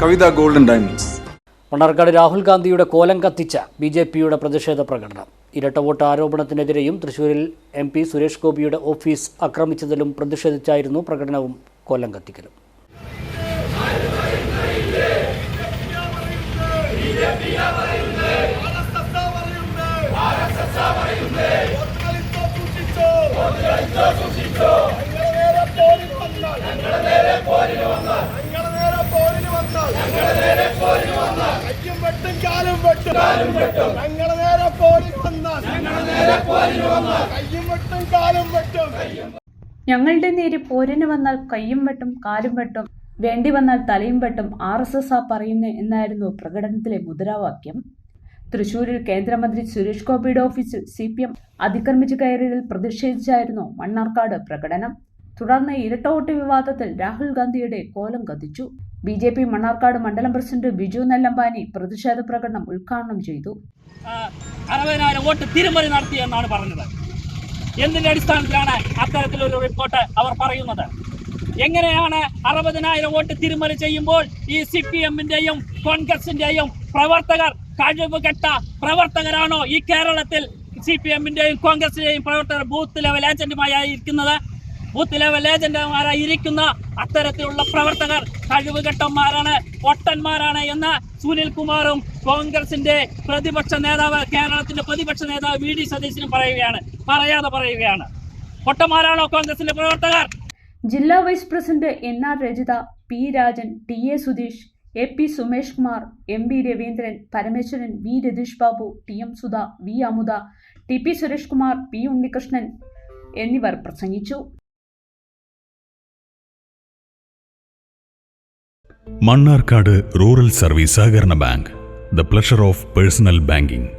Kavitha golden diamonds. Mannarkkad Rahul ഗാന്ധിയുടെ കോലം കത്തിച്ച ബി ജെ പിയുടെ പ്രതിഷേധ പ്രകടനം. ഇരട്ട വോട്ട് ആരോപണത്തിനെതിരെയും തൃശൂരിൽ എം പി സുരേഷ് ഗോപിയുടെ ഓഫീസ് ആക്രമിച്ചതിലും പ്രതിഷേധിച്ചായിരുന്നു പ്രകടനവും കോലം കത്തിക്കലും. കയ്യും കാലും വെട്ടും. ഞങ്ങളെ നേരെ പോരിൽ വന്നാൽ ഞങ്ങളെ നേരെ പോരിൽ വന്നാൽ കയ്യും വെട്ടും കാലും വെട്ടും. ഞങ്ങളുടെ നേരെ പോരിന് വന്നാൽ കയ്യും വെട്ടും കാലും വെട്ടും. വേണ്ടി വന്നാൽ തലയും വെട്ടും ആർ എസ് എസ് ആ പറയുന്നു എന്നായിരുന്നു പ്രകടനത്തിലെ മുദ്രാവാക്യം. തൃശൂരിൽ കേന്ദ്രമന്ത്രി സുരേഷ് ഗോപിയുടെ ഓഫീസിൽ സി പി എം അതിക്രമിച്ചു കയറിയതിൽ പ്രതിഷേധിച്ചായിരുന്നു മണ്ണാർക്കാട് പ്രകടനം. തുടർന്ന് ഇരട്ടവോട്ട് വിവാദത്തിൽ രാഹുൽ ഗാന്ധിയുടെ കോലം കത്തിച്ചു. ബി ജെ പി മണ്ണാർക്കാട് മണ്ഡലം പ്രസിഡന്റ് ബിജു നെല്ലമ്പാനി പ്രതിഷേധ പ്രകടനം ഉദ്ഘാടനം ചെയ്തു. അറുപതിനായിരം വോട്ട് തിരുമറി നടത്തി എന്നാണ് പറഞ്ഞത്. എന്തിന്റെ അടിസ്ഥാനത്തിലാണ് അത്തരത്തിലൊരു റിപ്പോർട്ട് അവർ പറയുന്നത്? എങ്ങനെയാണ് അറുപതിനായിരം വോട്ട് തിരുമറി ചെയ്യുമ്പോൾ ഈ സി പി എമ്മിന്റെയും കോൺഗ്രസിന്റെയും പ്രവർത്തകർ കഴിവുകെട്ട പ്രവർത്തകരാണോ ഈ കേരളത്തിൽ സി പി എമ്മിന്റെയും കോൺഗ്രസിന്റെയും പ്രവർത്തകർ ബൂത്ത് ലെവൽ ഏജന്റുമായി ഇരിക്കുന്നത് ബൂത്ത് ലെവൽ ഏജന്റുമാരായി ഇരിക്കുന്ന അത്തരത്തിലുള്ള പ്രവർത്തകർ കഴിവുകെട്ടന്മാരാണ് ഒട്ടന്മാരാണ് എന്ന് സുനിൽ കുമാറും കോൺഗ്രസിന്റെ പ്രതിപക്ഷ നേതാവ് കേരളത്തിന്റെ പ്രതിപക്ഷ നേതാവ് വി ഡി സതീശനും പറയുകയാണ്. പറയാതെ പറയുകയാണ്. ഒട്ടന്മാരാണോ കോൺഗ്രസിന്റെ പ്രവർത്തകർ? ജില്ലാ vice president N R Rajitha P Rajan T A Sudheesh A P Sumesh Kumar M V Raveendran Parameswaran V Ratheesh Babu T M Sudha V Amudha T P Suresh Kumar P Unnikrishnan എന്നിവർ പ്രസംഗിച്ചു. Mannarkkad rural service സഹകരണ bank the pleasure of personal banking.